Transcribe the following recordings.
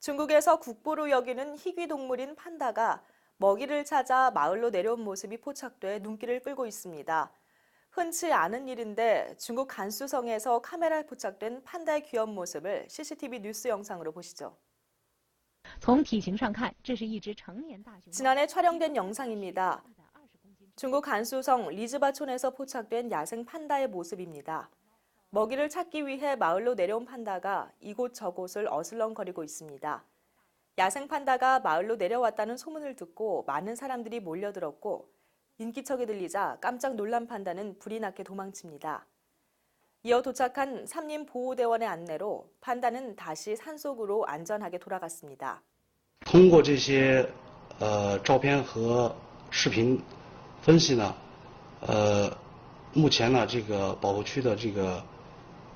중국에서 국보로 여기는 희귀 동물인 판다가 먹이를 찾아 마을로 내려온 모습이 포착돼 눈길을 끌고 있습니다. 흔치 않은 일인데 중국 간수성에서 카메라에 포착된 판다의 귀여운 모습을 CCTV 뉴스 영상으로 보시죠. 지난해 촬영된 영상입니다. 중국 간수성 리즈바촌에서 포착된 야생 판다의 모습입니다. 먹이를 찾기 위해 마을로 내려온 판다가 이곳저곳을 어슬렁거리고 있습니다. 야생 판다가 마을로 내려왔다는 소문을 듣고 많은 사람들이 몰려들었고 인기척이 들리자 깜짝 놀란 판다는 불이 나게 도망칩니다. 이어 도착한 삼림보호대원의 안내로 판다는 다시 산속으로 안전하게 돌아갔습니다. 通过这些呃照片和视频分析呢，呃，目前呢这个保护区的这个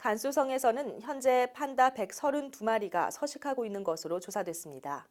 간수성에서는 현재 판다 132마리가 서식하고 있는 것으로 조사됐습니다.